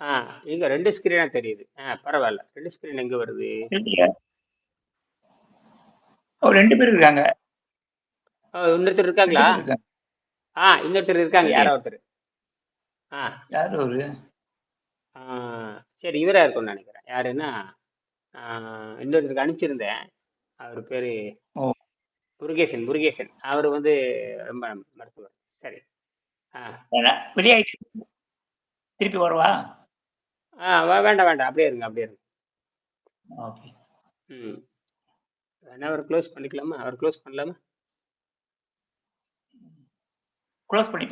ஆ இங்க 2 ஸ்க்ரீனா தெரியுது. ஆ பரவால்ல. 2 ஸ்க்ரீன் எங்க வருது? ஓ 2 பேர் இருக்காங்க. இன்னொருத்தர் 2 இருக்காங்களா? பேர் இருக்காங்க. ஆ இன்னொருத்தர் இருக்காங்க. யாரோ ஒருத்தரு. ஆ. யாரு? ஆ சரி இவரா இருக்கும்னு நெனைக்கிறேன். யாருன்னா, இன்னொருத்தருக்கு அனுப்பிச்சிருந்தேன். அவரு பேரு. முருகேசன் முருகேசன். அவரு வந்து ரொம்ப மருத்துவர். சரி. ஆ. வேணாம். வெளியாயிட்டு திருப்பி வரவா? ஆ வேண்டாம், வேண்டாம். அப்படியே இருங்க, அப்படியே இருங்க. ஓகே. ம். வேணா அவர க்ளோஸ் பண்ணிக்கலாமா? அவர க்ளோஸ் பண்ணலாமா? க்ளோஸ் பண்ணி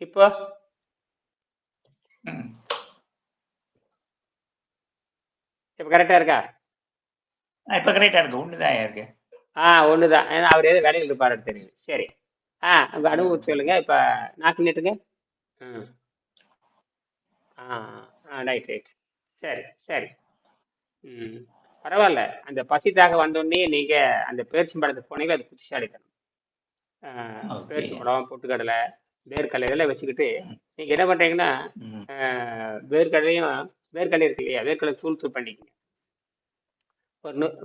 இப்போ? இப்ப கரெக்ட்டா இருக்கா? இப்ப கரெக்ட்டா இருக்கு. ஒண்ணு தான் இருக்கு. ஆ ஒண்ணு தான். ஏன்னா அவரு ஏதோ வேலையில இருப்பாருன்னு தெரியுது. சரி. ஆ உங்க அனுபவத்த சொல்லுங்க. இப்ப நாக்கு நீட்டுங்க. ம். ஆ, ஆ ரைட், ரைட். சரி, சரி. ம். பரவால்ல. அந்த பசி தாகம் வந்தோனே நீங்க அந்த பேரிச்சம்பழத்துக்கு போனீங்க அது புத்திசாலித்தனம். பேரிச்சம்பழம், பொட்டுக்கடலை, வேர்க்கடலை இதெல்லாம் வச்சுக்கிட்டு. நீங்க என்ன பண்றீங்கன்னா, வேர்க்கடலையும் வேர்க்கடலை இருக்கு இல்லையா? வேர்க்கடலை தூள் தூள் பண்ணிக்கங்க.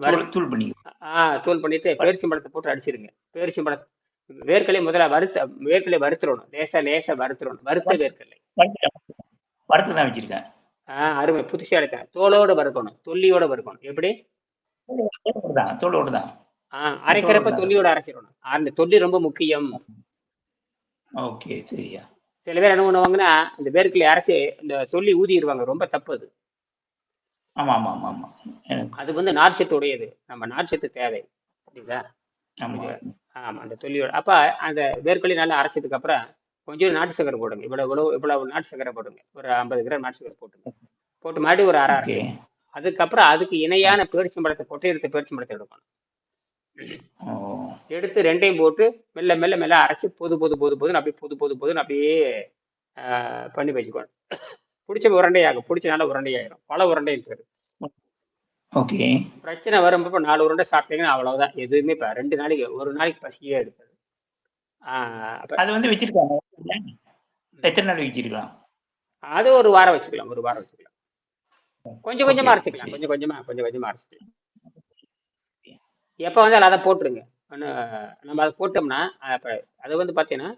ஒரு தூள் பண்ணிக்குவோம். ஆ தூள் பண்ணிட்டு ப பேரிச்சம்பழத்த போட்டு அடிச்சிருங்க. பேரிச்சம்பழம் வேர்க்கடலைய முதல்ல வறுத்த வேர்க்கடலைய வறுத்துறணும். லேசா லேசா வறுத்துறணும். வறுத்த வேர்க்கடலை. வறுத்துட்டேன். வறுத்து தான் வச்சிருக்கேன். ஆ அருமை. புத்திசாலித்தனம். தோலோட வறுக்கணும். தொல்லியோட வறுக்கணும். எப்படி? தோலோட தான். ஆ அரைக்கிறப்ப. தொல்லியோட அரைச்சிரணும். அந்த தொல்லி ரொம்ப முக்கியம். ஓகே. சரியா. சில பேர் என்ன பண்ணுவாங்கன்னா, இந்த வேர்க்கடலைய அரைச்சு இந்த தொல்லி ஊதிருவாங்க. ரொம்ப தப்பு அது. ஆமா, ஆமா, ஆமா, ஆமா. எனக்கு அது வந்து நார்ச்சத்து உடையது. நம்ம நார்ச்சத்து தேவை. புரியுதா? ஆமா. ஆமா. அந்த தொல்லியோட அப்ப அந்த வேர்க்கடலைய நல்லா அரைச்சதுக்கு அப்புறம், கொஞ்சம் நாட்டு சர்க்கரை போடுங்க. இவ்வளவு இவ்வளவு இவ்வளவு நாட்டு சர்க்கரை போடுங்க. ஒரு 50 கிராம் நாட்டு சர்க்கரை போட்டுங்க. போட்டு மறுபடியும் ஒரு அரை. அரைச்சுக்கணும். அதுக்கப்புறம் அதுக்கு இணையான பேரிச்சம்பழத்த கொட்டை எடுத்த பேரிச்சம்பழத்த எடுக்கணும். எடுத்து 2யும் போட்டு மெல்ல மெல்ல மெல்ல அரைச்சு பொது பொது பொது பொதுன்னு அப்படியே பொது பொது பொதுன்னு அப்படியே பண்ணி வச்சுக்கணும். புடிச்ச உருண்டையாகும். புடிச்ச நல்லா உருண்டையாயிரும். பல உருண்டைன்னு பேரு. ஓகே. பிரச்சனை வரும்பப்ப 4 உருண்டை சாப்பிட்டீங்கன்னா அவ்வளவுதான். எதுவுமே இப்ப 2 நாளைக்கு ஒரு நாளைக்கு பசியே எடுக்காது. அது வந்து வச்சிருக்காங்க. எத்தனை நாள் வச்சிருக்கலாம்? அது ஒரு வாரம் வச்சுக்கலாம். ஒரு வாரம் வச்சுக்கலாம். கொஞ்சம். கொஞ்சமா அரைச்சுக்கலாம். கொஞ்சம் கொஞ்சமா கொஞ்சம் கொஞ்சமா அரைச்சுக்கலாம். எப்ப வந்தாலும் அத போட்டுருங்க. நம்ம அத போட்டோம்னா, அப்ப அது வந்து பார்த்தீங்கன்னா,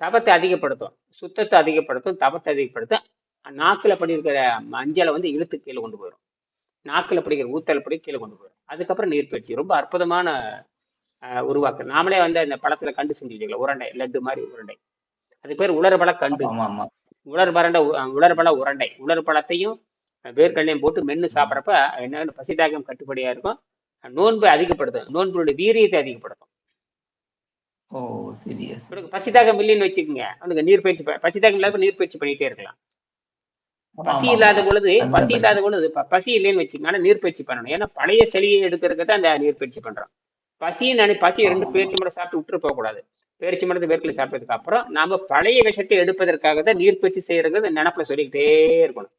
தபத்த அதிகப்படுத்தும். சுத்தத்த அதிகப்படுத்தும். தபத்த அதிகப்படுத்தும். நாக்குல படியிருக்கிற மஞ்சள வந்து இழுத்து கீழ கொண்டு போயிரும். நாக்குல படிக்கிற ஊத்தல் படி கீழ கொண்டு போயிரும். அதுக்கப்புறம் நீர்ப்பயிற்சி. ரொம்ப அற்புதமான உருவாக்கு. நாமளே வந்து அந்த பழத்துல கண்டு செஞ்சு வச்சுக்கலாம். உருண்டை. லட்டு மாரி உருண்டை. அதுக்கு பேரு உலர்பழ கண்டு. உலர்பரண்ட உலர்பழ உருண்டை. உலர் பழத்தையும் வேர்க்கடலையும் போட்டு மென்னு ம். சாப்பிடுறப்ப என்ன பசி தாகம் கட்டுப்படியா இருக்கும். நோன்பை அதிகப்படுத்தும். நோன்பினுடைய வீரியத்தை அதிகப்படுத்தும். ஓ! சரியா, சரி. உனக்கு பசி தாகம் இல்லைன்னு வச்சுக்கங்க. அவனுக்கு நீர்ப்பயிற்சி ப பசி தாகம் இல்லாத நீர்ப்பயிற்சி பண்ணிட்டே இருக்கலாம். பசி இல்லாத. பொழுது பசி இல்லாத. பொழுது பசி இல்லைன்னு வச்சுக்கங்க. ஆனா நீர்ப்பயிற்சி பண்ணணும். ஏன்னா பழைய சளியை எடுக்கிறதுக்கு தான் அந்த நீர்ப்பயிற்சி பண்றோம். பசின்னு நினை பசிய 2 ஆமா, ஆமா. பேரிச்சம்பழம் சாப்பிட்டு விட்டுட்டு போகக்கூடாது. பேரிச்சம்பழத்த வேர்க்கடலை சாப்பிட்டதுக்கு அப்புறம் நாம பழைய விஷத்தை எடுப்பதற்காக தான் நீர்ப்பயிற்சி செய்யறதுங்கிறத நெனப்புல சொல்லிக்கிட்டே இருக்கணும்.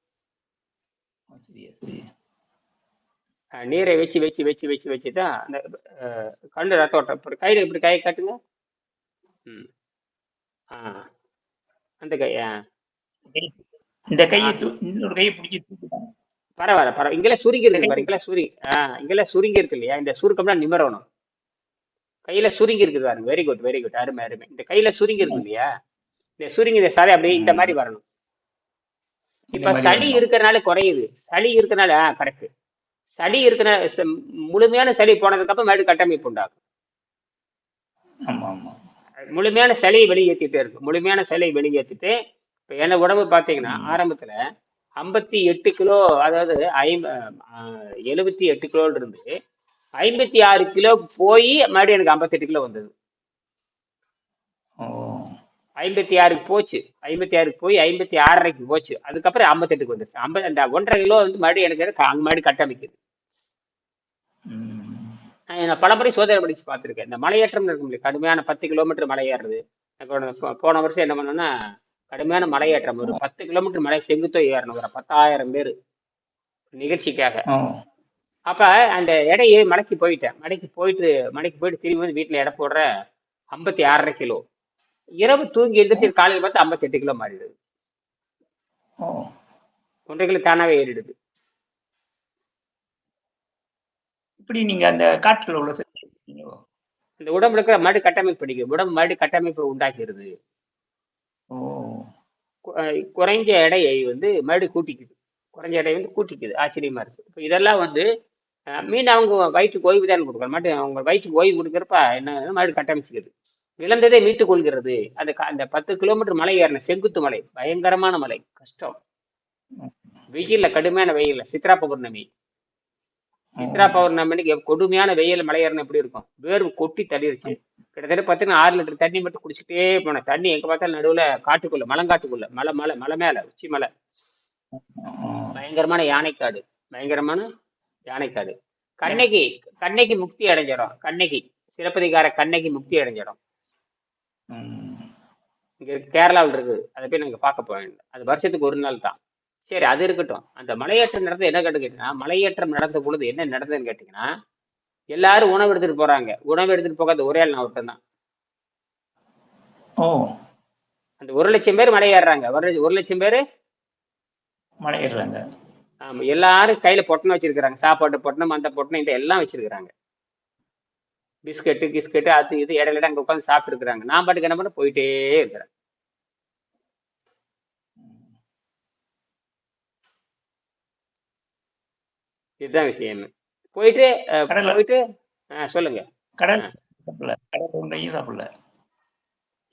நீரை வச்சு வச்சு வச்சு வச்சு வச்சு தான் அந்த அ கண்ல ரத்த ஓட்டம். இப்படி கையில இப்படி கைய காட்டுங்க. ம். ஆ. அந்த கை ஆ. இந்த. கைய இன்னொரு கைய பிடிச்சு தூக்குதான். பரவால்ல, பரவால்ல. இங்கெல்லாம் சுருங்கி இந்த இருக்குது கை பாரு. இங்கெல்லாம் சுருங்கி ஆ இங்கெல்லாம் சுருங்கி இருக்கு இல்லையா? இந்த சுருக்கம்லாம் நிமிரணும். கையில சுருங்கி இருக்குது பாருங்க. Very good, very good. அருமை, அருமை. இந்த கையில சுருங்கி இருக்கு. இல்லையா? இந்த சுருங்கி இந்த சதை அப்படியே இந்த ம். மாரி வரணும். இப்ப சளி. இருக்கறனால குறையுது. சளி இருக்கனால ஆ கரெக்ட். சளி இருக்கனால ச முழுமையான சளி போனதுக்கு அப்புறம் மறுபடியும் கட்டமைப்பு உண்டாகும். முழுமையான சளியை வெளியேத்திட்டே இருக்கு. முழுமையான சளியை வெளியேத்திட்டு, இப்ப என்ன உடம்பு பார்த்தீங்கன்னா. ஆரம்பத்துல 58 கிலோ அதாவது ஐம் அ 78 கிலோல இருந்து 56 கிலோ போயி மறுபடியும் எனக்கு 58 கிலோ வந்தது. ஓ! 56க்கு போச்சு. 56க்கு போய் 56 1/2க்கு போச்சு. அதுக்கப்புறம் 58க்கு வந்துருச்சு. 50 அந்த 1 1/2 கிலோ வந்து மறுபடியும் எனக்கு அங்க மறுபடியும் கட்டமைக்குது. நான் பல முறை சோதனை படிச்சு பார்த்துருக்கேன். இந்த மலையேற்றம் இருக்கும் இல்லையா? கடுமையான பத்து கிலோமீட்டர் மலை ஏறுறது. போன வருஷம் என்ன பண்ணோம்னா கடுமையான மலையேற்றம். ஒரு பத்து கிலோமீட்டர் மலை செங்குத்தோ ஏறணும். ஒரு பத்தாயிரம் பேர். நிகழ்ச்சிக்காக. அப்ப அந்த எடையை மலைக்கு போயிட்டேன். மலைக்கு போயிட்டு மலைக்கு போயிட்டு திரும்பி வந்து வீட்டுல எடை போடுற ஐம்பத்தி ஆறரை கிலோ. இரவு தூங்கி எந்திரிச்சு காலையில் பார்த்து ஐம்பத்தி எட்டு கிலோ மாறிடுது. ஒன்றரை கிலோ தானாவே ஏறிடுது. இப்படி நீங்க அந்த காட்டுல உள்ள? இந்த உடம்புல இருக்கிற மறு கட்டமைப்பு பிடிக்கும் உடம்பு மறு கட்டமைப்பு அஹ் குறைஞ்ச எடையை வந்து மறுபடியும் கூட்டிக்குது. குறைஞ்ச எடையை வந்து கூட்டிக்குது. ஆச்சரியமா இருக்கு. இப்போ இதெல்லாம் வந்து மீன் அவங்க வயிற்றுக்கு ஓய்வு தான் கொடுக்கணும். மட்டும் அவங்க வயிற்றுக்கு ஓய்வு கொடுக்குறப்ப என்ன மறுபடியும் கட்டமைச்சுக்குது? இழந்ததை மீட்டுக் கொள்கிறது. அந்த அந்த பத்து கிலோமீட்டர் மலை ஏறின செங்குத்து மலை. பயங்கரமான மலை. கஷ்டம். வெயில்ல கடுமையான வெயில்ல. சித்ரா பௌர்ணமி. சித்ரா பௌர்ணமிக்கு கொடுமையான வெயில் மலை ஏறின எப்படி இருக்கும்? வேர்வு கொட்டி தள்ளிருச்சு. கிட்டத்தட்ட பார்த்தீங்கன்னா ஆறு லிட்டர் தண்ணி மட்டும் குடிச்சிட்டே போனேன் தண்ணி எங்க பார்த்தாலும் நடுவுல காட்டுக்குள்ள மலங்காட்டுக்குள்ள மலை மலை மலை மேல உச்சி மலை. பயங்கரமான யானைக்காடு பயங்கரமான யானைக்காடு. கண்ணகி கண்ணகி முக்தி அடைஞ்சிடும். கண்ணகி சிலப்பதிகார கண்ணகி முக்தி அடைஞ்சிடும். இங்க இருக்கு, கேரளாவில் இருக்குது. அதை போய் நாங்க பார்க்க வேண்டாம் அது வருஷத்துக்கு ஒரு நாள் தான். சரி அது இருக்கட்டும். அந்த மலையேற்றம் நடந்து என்ன கேட்டு கேட்டீங்கன்னா மலையேற்றம் நடந்த பொழுது என்ன நடந்ததுன்னு கேட்டீங்கன்னா எல்லாரும் உணவு எடுத்துட்டு போறாங்க. உணவு எடுத்துட்டு போகாத ஒரே ஆள் நான் ஒருத்தன் தான். ஓ. அந்த ஒரு லட்சம் பேர் மலை ஏறுறாங்க ஒரு லட்சம் பேர் மலை ஏறுறாங்க ஆமா எல்லாரும் கையில பொட்டணம் வச்சிருக்கிறாங்க. சாப்பாட்டு பொட்டணம் அந்த பொட்டணம் இந்த எல்லாம் வச்சிருக்கிறாங்க. பிஸ்கெட்டு கிஸ்கெட்டு அது இது இடையில அங்க உட்காந்து சாப்பிட்டு இருக்கிறாங்க நான் பாட்டுக்கு என்ன பண்ண போயிட்டே இருக்கிறேன். இதுதான் விஷயம். போயிட்டு போயிட்டு சொல்லுங்க. கடல் அஹ். சாப்பிடல. கடல் ஒன்றையும் சாப்பிடல.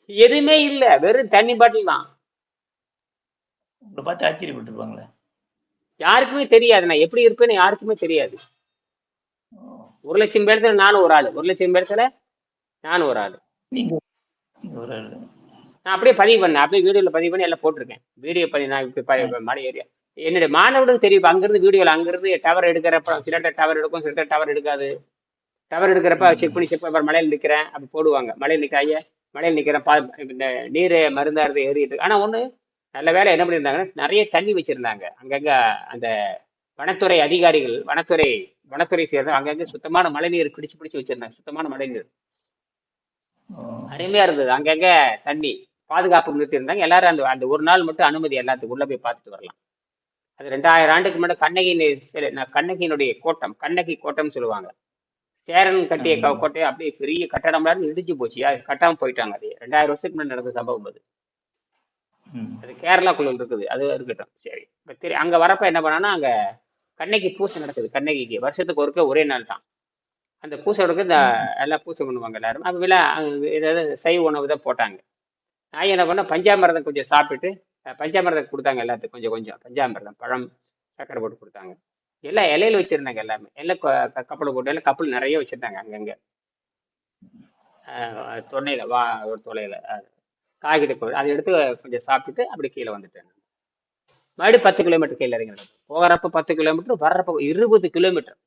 எதுவுமே இல்ல. வெறும் தண்ணி பாட்டில் தான். உங்களை பார்த்து ஆச்சரியப்பட்டிருப்பாங்களே யாருக்குமே தெரியாது. நான் எப்படி இருப்பேன்னு யாருக்குமே தெரியாது. ஒரு லட்சம் பேர்த்துல நானும் ஒரு ஆளு. ஒரு லட்சம் பேர்த்துல நானும் ஒரு ஆளு. நான் அப்படியே பதிவு பண்ணேன். அப்படியே வீடியோல பதிவு பண்ணி எல்லாம் போட்டிருக்கேன். வீடியோ பண்ணி நான் இப்படி மலை ஏரியா. என்னுடைய மாணவர்களுக்கு தெரியும். இப்ப அங்கிருந்து வீடியோல அங்கிருந்து டவர் எடுக்கிறப்ப சில டவர் எடுக்கும் சில டவர் எடுக்காது. டவர் எடுக்கிறப்ப செக் பண்ணி செக் பண்ணி மலையில் நிக்கிறேன். அப்படி போடுவாங்க. மலையில் நிக்க ஐயா மலையில் நிக்கிறேன் பா இந்த நீர் மருந்தாருது ஏறிட்டு இருக்கு. ஆனா ஒண்ணு நல்ல வேலை என்ன பண்ணியிருந்தாங்கன்னா நிறைய தண்ணி வச்சிருந்தாங்க. அங்கங்க அந்த வனத்துறை அதிகாரிகள் வனத்துறை வனத்துறை சேர்ந்த அங்கங்க சுத்தமான மழைநீர் பிடிச்சு பிடிச்சு வச்சிருந்தாங்க. சுத்தமான மழைநீர். ஓ. அருமையா இருந்தது. அங்கங்க தண்ணி பாதுகாப்பு நிறுத்தியிருந்தாங்க. எல்லாரும் அந்த அந்த ஒரு நாள் மட்டும் அனுமதி எல்லாத்துக்கும். உள்ள போய் பார்த்துட்டு வரலாம். அது ரெண்டாயிரம் ஆண்டுக்கு முன்னாடி கண்ணகி சிலை- நான் கண்ணகியினுடைய கோட்டம். கண்ணகி கோட்டம்னு சொல்லுவாங்க. சேரன் கட்டிய கோட்டை அப்படியே பெரிய கட்டடம்லாம் இடிச்சு போச்சு. அது கட்டாம போயிட்டாங்க அது. ரெண்டாயிரம் வருஷத்துக்கு முன்னாடி நடந்த சம்பவம் அது. அது கேரளாக்குள்ள இருக்குது. அது இருக்கட்டும். சரி. திரு அங்க வரப்ப என்ன பண்ணான்னா அங்க கண்ணகி பூசை நடக்குது. கண்ணகிக்கு. வருஷத்துக்கு ஒருக்க ஒரே நாள் தான். அந்த பூசை எடுக்க இந்த எல்லாம் பூசை பண்ணுவாங்க எல்லாரும். அப்ப விழா ஏதாவது சைவ உணவு தான் போட்டாங்க. நான் என்ன பண்ணேன் பஞ்சாமிரதம் கொஞ்சம் சாப்பிட்டுட்டு பஞ்சாமிரதம் கொடுத்தாங்க எல்லாத்துக்கும் கொஞ்சம் கொஞ்சம். பஞ்சாமிரதம் பழம் சக்கரை போட்டு கொடுத்தாங்க. எல்லாம் இலையில வச்சிருந்தாங்க எல்லாமே. எல்லாம் கப்பல் போட்டு எல்லாம் கப்பல் நிறைய வச்சிருந்தாங்க அங்கங்க. தொன்னையில வா ஒரு தொலையில. காகித கோவில் அதை எடுத்து கொஞ்சம் சாப்பிட்டுட்டு அப்படி கீழே வந்துட்டேன் மறுபடியும் பத்து கிலோமீட்டர் கீழே இறங்கி நடந்தேன். போகிறப்ப பத்து கிலோமீட்டர் வர்றப்ப இருபது கிலோமீட்டர்.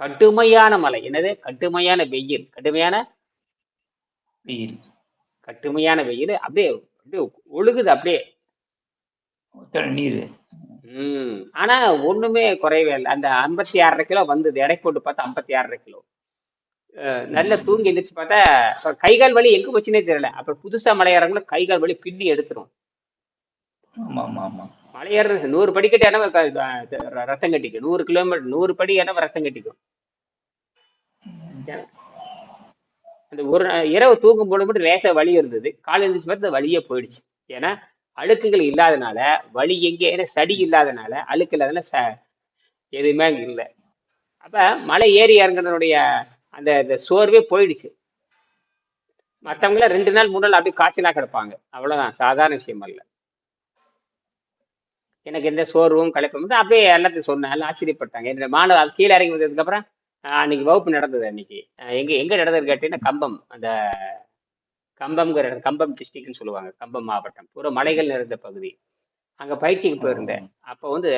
கடுமையான மலை என்னது? கடுமையான வெயில். கடுமையான வெயில். கடுமையான வெயில். அப்படியே அப்படியே ஒழுகுது அப்படியே. நீர். ம். ஆனா ஒண்ணுமே குறையவே இல்லை. அந்த ஐம்பத்தி ஆறரை கிலோ வந்தது. எடை போட்டு பார்த்தா ஐம்பத்தி ஆறரை கிலோ. நல்லா தூங்கி எந்திரிச்சு பார்த்தா அப்புறம் கை கால் வலி எங்க போச்சுன்னே தெரியல. அப்புறம் புதுசா மலையேறவங்களும் கை கால் வலி பின்னி எடுத்துரும். ஆமா ஆமா ஆமா மலையேற நூறு படிக்கட்டு என்ன ரத்தம் கட்டிக்கும். நூறு கிலோமீட்டர் நூறு படி என்ன ரத்தம் கட்டிக்கும். அந்த ஒரு இரவு தூங்கும் பொழுது மட்டும் லேசா வலி இருந்தது. காலை எழுந்திரிச்சு பார்த்து அந்த வழியே போயிடுச்சு. ஏன்னா அழுக்குகள் இல்லாதனால வலி எங்கே ஏன்னா சடி இல்லாதனால அழுக்கு இல்லாதனால ச எதுவுமே அங்கே இல்லை. அப்போ மலை ஏறி இறங்குறதுனுடைய அந்த இந்த சோர்வே போயிடுச்சு. மற்றவங்கள ரெண்டு நாள் மூணு நாள் அப்படியே காய்ச்சலாக கிடப்பாங்க. அவ்வளோதான் சாதாரண விஷயம் அல்ல. எனக்கு எந்த சோர்வும் களைப்பும் அப்படியே எல்லாத்தையும் சொன்னேன். எல்லாம் ஆச்சரியப்பட்டாங்க. என்னோட மாணவர் அது கீழே இறங்கி வந்ததுக்கப்புறம் அன்னைக்கு வகுப்பு நடந்தது அன்னைக்கு. எங்க எங்க நடந்தது கேட்டீங்கன்னா கம்பம். அந்த கம்பம்ங்கிற இடம் கம்பம் டிஸ்ட்ரிக்ட்னு சொல்லுவாங்க. கம்பம் மாவட்டம். பூரா மலைகள் நிறைந்த பகுதி. அங்க பயிற்சிக்கு போயிருந்தேன். அப்போ வந்து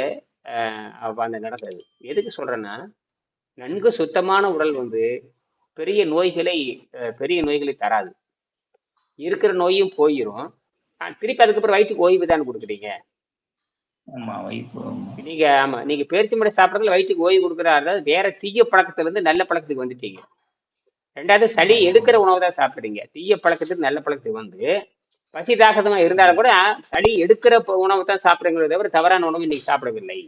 அந்த நடந்தது. எதுக்கு சொல்றேன்னா நன்கு சுத்தமான உடல் வந்து பெரிய நோய்களை பெரிய நோய்களை தராது. இருக்கிற நோயும் போயிடும் திருப்பி அதுக்கப்புறம் வயிற்றுக்கு ஓய்வு தான் கொடுக்குறீங்க? ஆமா ஆமா. நீங்க ஆமா நீங்க பேரிச்சி மடை சாப்பிட்றதுல வயிற்றுக்கு ஓய்வு கொடுக்குறாரு வேற தீய பழக்கத்துல இருந்து நல்ல பழக்கத்துக்கு வந்துட்டீங்க. ரெண்டாவது சளி எடுக்கிற உணவு தான் சாப்பிடுறீங்க. தீய பழக்கத்துக்கு நல்ல பழக்கத்துக்கு வந்து பசி தாக்கதமா இருந்தாலும் கூட சளி எடுக்கிற உணவு தான் சாப்பிடுங்கிறத தவிர தவறான உணவு இன்னைக்கு சாப்பிடவில்லை.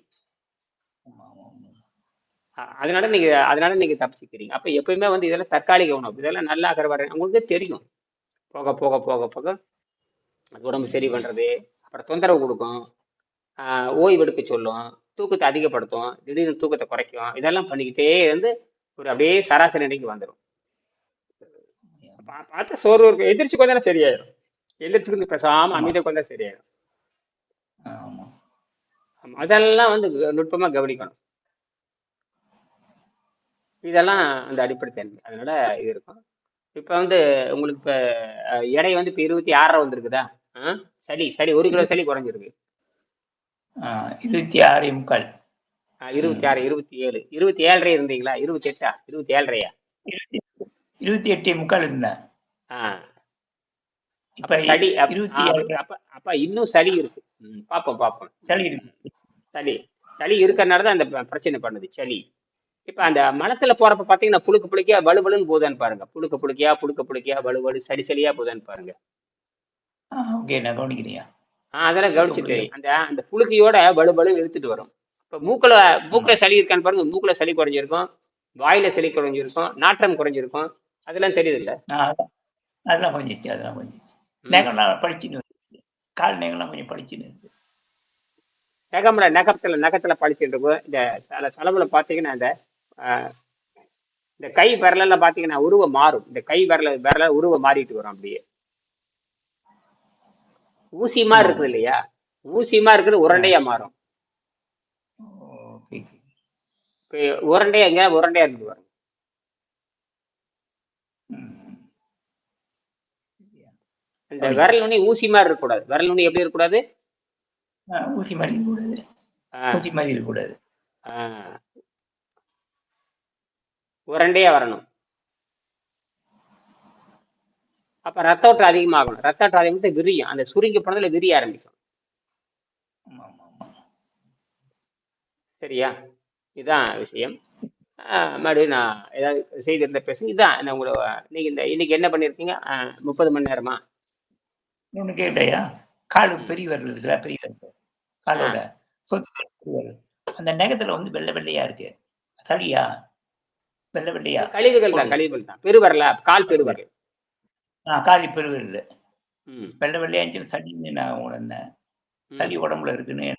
அதனால நீங்க அதனால நீங்க தப்பிச்சுக்கிறீங்க. அப்ப எப்பயுமே வந்து இதெல்லாம் தற்காலிக உணவு. இதெல்லாம் நல்லா ஆகிற வர உங்களுக்கு தெரியும். போக போக போக போக அது உடம்பு சரி பண்றது அப்புறம் தொந்தரவு கொடுக்கும். ஆஹ் ஓய்வு எடுக்க சொல்லும் தூக்கத்தை அதிகப்படுத்தும் திடீர்னு தூக்கத்தை குறைக்கும் இதெல்லாம் பண்ணிக்கிட்டே இருந்து ஒரு அப்படியே சராசரி நிலைக்கு வந்துடும் பார்த்தா சோர்வு இருக்கும் எந்திரிச்சு கொஞ்சம் சரியாயிடும் எந்திரிச்சு கொஞ்சம் பேசாம அமைதியாக கொஞ்சம் சரியாயிடும் அதெல்லாம் வந்து நுட்பமா கவனிக்கணும். இதெல்லாம் அந்த அடிப்படை தன்மை. அதனால இது இருக்கும். இப்போ வந்து உங்களுக்கு இப்போ எடை வந்து இப்போ இருபத்தி ஆறரை வந்திருக்குதா? சளி சளி ஒரு கிலோ சளி குறைஞ்சிருக்கு. இருபத்தி ஆறு முக்கால். இருபத்தி. ஆறு இருபத்தி ஏழு. இருபத்தி ஏழரை இருந்தீங்களா? இருபத்தி எட்டா இருபத்தி ஏழரையா? இருபத்தி எட்டு முக்கால் இருந்தேன். இப்ப சளி இருபத்தி அப்ப அப்ப இன்னும் சளி இருக்கு. ம், பார்ப்போம் பார்ப்போம் சளி இருக்கு. சளி சளி இருக்கறனால தான் அந்த பிரச்சனை பண்ணுது சளி. இப்ப அந்த மலத்துல போறப்ப பாத்தீங்கன்னா புழுக்கு புழுக்கியா வலு வலுன்னு போதான்னு பாருங்க. புழுக்க புழுக்கியா புழுக்க புழுக்கியா வலு வலு சளி சளியா போதான்னு பாருங்க. ஓகே நான் கவனிக்கிறேன். ஆ, அதெல்லாம் கவனிச்சுட்டு அந்த அந்த புழுக்கையோட வலு வலு இழுத்துட்டு வரும். இப்ப மூக்குல மூக்குல சளி இருக்கான்னு பாருங்க மூக்குல சளி குறைஞ்சிருக்கும் வாயில சளி குறைஞ்சிருக்கும் நாற்றம் குறைஞ்சிருக்கும் அதெல்லாம் தெரியுது இல்ல அதெல்லாம் கொஞ்சிச்சு அதெல்லாம் கொஞ்சிச்சு. ம். நகம்லாம் பளிச்சுன்னு வருது. கால் நகம்லாம் கொஞ்சம் பளிச்சுன்னு இருக்கு நகம்ல நகத்துல நகத்துல பழிச்சிட்டு இருக்கும். இந்த தல தலைமுல பாத்தீங்கன்னா இந்த இந்த கை விரலெல்லாம் பாத்தீங்கன்னா உருவம் மாறும். இந்த கை விரல விரல உருவம் மாறிட்டு வரும் அப்படியே. ஊசி மாதிரி இருக்குது இல்லையா? ஊசி மாதிரி இருக்குது ஆ. உருண்டையா மாறும் உருண்டையா எங்க உருண்டையா இருக்குது பாருங்க. இந்த விரல் நுனி ஊசி மாதிரி இருக்கக்கூடாது. விரல் நுனி எப்படி இருக்கக்கூடாது? ஊசி மாதிரி இருக்கக்கூடாது. ஊசி மாதிரி இருக்கக்கூடாது. உருண்டையா வரணும். அப்ப ரத்த ஓட்டம் அதிகமாகணும். ரத்த ஓட்டம் அதிகமாக விரியும். அந்த சுருங்கி போனதுல விரிய ஆரம்பிக்கும். சரியா? இதுதான் விஷயம். மறுபடியும் நான் ஏதாவது செய்தி இருந்தா பேசுங்க. இதான் நான் உங்களை நீங்க இந்த இன்னைக்கு என்ன பண்ணிருக்கீங்க? முப்பது மணி நேரமா? இன்னொன்னு கேட்டையா? காலு ம். பெரிய விரல் இருக்குல்ல பெரிய விரல். ஆ. காலோட சொத்து அந்த நகத்துல வந்து வெள்ளை வெள்ளையா இருக்கு. சளியா? வெள்ளை வெள்ளையா? கழிவுகள் தான் கழிவுகள் தான் பெருவரல? கால் பெருவிரல். ஆ காலி பெருவிரல் வெள்ளை வெள்ளையா இருந்துச்சு சளின்னு நான் உணர்ந்தேன் சளி உடம்புல இருக்குன்னு.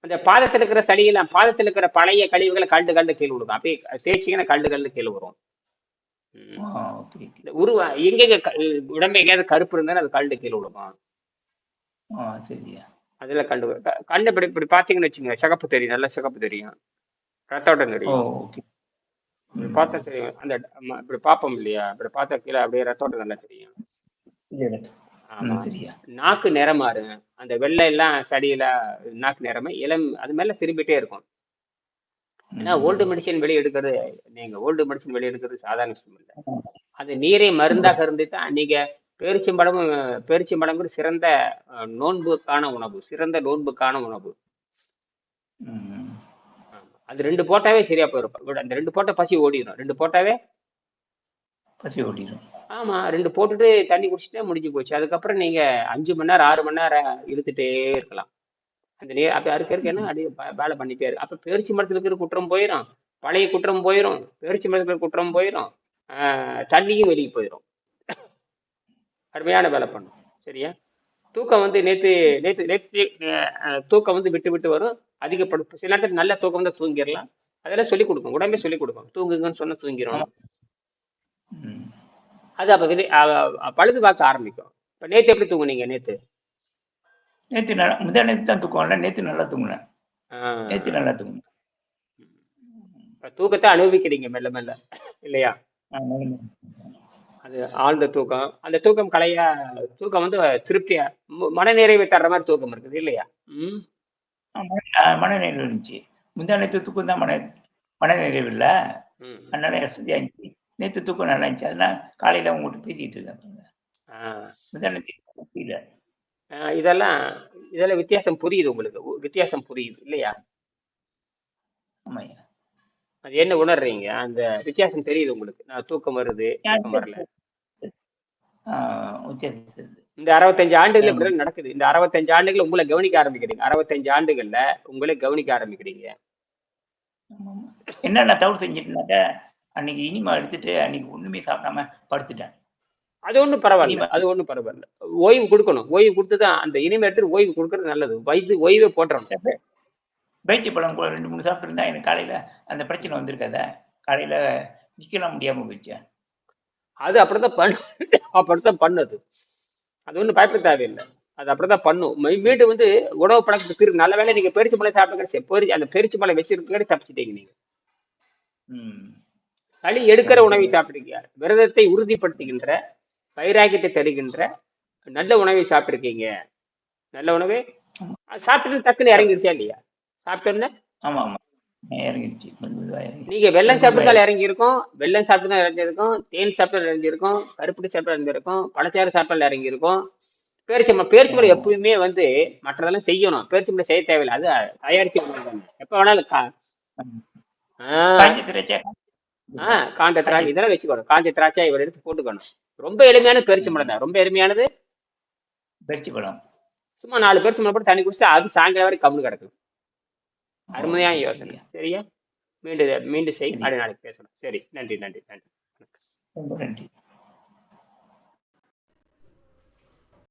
அந்த பாதத்தில் இருக்கிற சளியெல்லாம் பாதத்தில் இருக்கிற பழைய கழிவுகளை கண்டு கண்டு கீழ் விடுக்கும் அப்படியே தேய்ச்சிங்கன்னா கண்டு கண்டு கீழ் வரும். உருவ எங்கெங்க க- உடம்பு எங்கேயாவது கருப்பு இருந்தாலும் அது கண்டு கீழ் விடுக்கும் சரியா. அதுல கண்டு கண்ணு இப்படி இப்படி பார்த்தீங்கன்னு வச்சுங்க சிகப்பு தெரியும் நல்லா சிகப்பு தெரியும். ரத்த ஓட்டம் தெரியும். இப்படி பார்த்தா தெரியும் அந்த இப்படி பார்ப்போம் இல்லையா? இப்படி பார்த்தா கீழே அப்படியே ரத்த ஓட்டம் நல்லா தெரியும். ஆமா. நாக்கு நிறம் மாறும் அந்த வெள்ளை எல்லாம் சடியில நாக்கு நிறமே இளம் அது மேல திரும்பிட்டே இருக்கும். ஏன்னா ஓல்டு மெடிசன் வெளியே எடுக்கிறது நீங்க ஓல்டு மெடிசன் வெளியே எடுக்கிறது சாதாரண விஷயம் இல்லை. அது நீரை மருந்தாக இருந்து தான் நீங்க பேரிச்சம்பழமும் பேரிச்சம்பழங்கிறது சிறந்த அஹ், நோன்புக்கான உணவு சிறந்த நோன்புக்கான உணவு. அது ரெண்டு போட்டாவே சரியா போயிருக்கும் அந்த ரெண்டு போட்டா பசி ஓடிடும் ரெண்டு போட்டாவே பசி ஓடிடும் ஆமா ரெண்டு போட்டுட்டு தண்ணி குடிச்சிட்டே முடிஞ்சு போச்சு. அதுக்கப்புறம் நீங்க அஞ்சு மணி நேரம் ஆறு மணி நேரம் இழுத்துட்டே இருக்கலாம். அந்த நீர் அப்ப அறுக்க இருக்க என்ன அப்படியே வேலை பண்ணிட்டே இருக்கு அப்ப பேரிச்சி மரத்துல இருக்கிற குற்றம் போயிடும் பழைய குற்றம் போயிடும் பேரிச்சி மரத்துல இருக்கிற குற்றம் போயிடும் தண்ணியும் வெளியே போயிடும் அருமையான வேலை பண்ணும். சரியா? தூக்கம் வந்து நேத்து நேத்து நேத்து தூக்கம் வந்து விட்டு விட்டு வரும். அதிகப்படும் சில நேரத்தில் நல்ல தூக்கம் வந்து தூங்கிடலாம். அதெல்லாம் சொல்லிக் கொடுக்கும் உடம்பே சொல்லிக் கொடுக்கும் தூங்குங்கன்னு சொன்னா தூங்கிடும் ம் அது அப்ப விதை பழுது பார்க்க ஆரம்பிக்கும். இப்ப நேத்து எப்படி தூங்குனீங்க நேத்து? நேற்று நல்லா முதல் நேற்று தான் தூக்கம் இல்லை நேற்று நல்லா தூங்கினேன். நேற்று நல்லா தூங்கினேன். தூக்கத்தை அனுபவிக்கிறீங்க மெல்ல மெல்ல. இல்லையா? அது ஆழ்ந்த தூக்கம். அந்த தூக்கம் கலையா தூக்கம் வந்து திருப்தியா ம- மனநிறைவை தர்ற மாதிரி தூக்கம் இருக்குது இல்லையா? மனநிறைவு இருந்துச்சு முந்தா நேற்று தூக்கம் தான் மன மனநிறைவு இல்லை அதனால வசதியாக இருந்துச்சு நேற்று தூக்கம் நல்லா இருந்துச்சு. அதெல்லாம் காலையில் உங்கள்கிட்ட பேசிட்டு இருக்கேன். முந்தா நேற்று இதெல்லாம் இதெல்லாம் வித்தியாசம் புரியுது உங்களுக்கு. வித்தியாசம் புரியுது இல்லையா? ஆமாய்யா. அது என்ன உணர்றீங்க? அந்த வித்தியாசம் தெரியுது உங்களுக்கு. நான் தூக்கம் வருது தூக்கம் வரல. வித்தியாசம் இந்த அறுபத்தஞ்சு ஆண்டுகள் இப்படிதான் நடக்குது. இந்த அறுபத்தஞ்சு ஆண்டுகள் உங்களை கவனிக்க ஆரம்பிக்கிறீங்க. அறுபத்தஞ்சு ஆண்டுகள்ல உங்களே கவனிக்க ஆரம்பிக்கிறீங்க. என்ன நான் தவறு செஞ்சுட்டேனாக்க அன்னைக்கு இனிமா எடுத்துட்டு அன்னைக்கு ஒண்ணுமே சாப்பிடாம படுத்துட்டேன். அது ஒண்ணும் பரவாயில்ல. அது ஒண்ணும் பரவாயில்ல. ஓய்வு கொடுக்கணும். ஓய்வு கொடுத்து தான் அந்த இனிமே எடுத்து ஓய்வு கொடுக்கறது நல்லது. வயது ஓய்வே போட்டுறணும். பேச்சு பழம் கூட ரெண்டு மூணு சாப்பிட்டு இருந்தா எனக்கு காலையில அந்த பிரச்சனை வந்திருக்காத? காலையில நிக்கலாம் முடியாம போயிடுச்சேன் அது அப்படிதான் பண்ணு அப்படித்தான் பண்ணுது. அது ஒண்ணும் பயப்பட தேவையில்லை அது அப்படிதான் பண்ணும். மீ- மீண்டும் வந்து உணவு பழக்கத்துக்கு இருக்கு நல்ல வேளை நீங்க பெரிச்சு பழம் சாப்பிட்டு பெரி அந்த பெரிச்சு பழம் வச்சிருக்கீங்க தப்பிச்சிட்டீங்க நீங்க. ம். களி எடுக்கிற உணவை சாப்பிடுறீங்க விரதத்தை உறுதிப்படுத்துகின்ற வைராக்கியத்தை தருகின்ற நல்ல உணவை சாப்பிட்டிருக்கீங்க. நல்ல உணவே. சாப்பிட்டு டக்குன்னு இறங்கிடுச்சா இல்லையா? சாப்பிட்டோன்னே ஆமா ஆமா. இறங்கிடுச்சு. மெது மெதுவா இறங்கி நீங்க வெள்ளம் சாப்பிட்டு இறங்கி இருக்கும் வெள்ளம் சாப்பிட்டு தான் இறங்கியிருக்கும். தேன் சாப்பிட்டு இறங்கியிருக்கும். கருப்பட்டி சாப்பிட்டு இறங்கியிருக்கும். பழச்சாறு சாப்பிட்டு இறங்கியிருக்கும். பேரிச்சம்பளம் பேரிச்சம்பளம் எப்பவுமே வந்து மற்றதெல்லாம் செய்யணும். பேரிச்சம்பளம் செய்ய தேவையில்லை. அது தயாரிச்சு. எப்ப வேணாலும் கா ஆ, காஞ்சி திரைச்சா ஆ, காஞ்ச திராட்சை இதெல்லாம் வச்சுக்கணும் காஞ்ச திராட்சை இவர் எடுத்து போட்டுக்கணும். ரொம்ப எளிமையான பேரிச்சம்பளம் தான். ரொம்ப எளிமையானது. பேச்சு பழம். சும்மா நாலு பேரிச்சம்பளம் போட்டு தண்ணி குடிச்சா அது சாயங்காலம் வரை கம்முன்னு கிடக்கும். அருமையான யோசனை. சரியா. மீண்டும் மீண்டும் செய். சரி. அடுத்த நாளைக்கு பேசணும் சரி. நன்றி நன்றி நன்றி. நன்றி.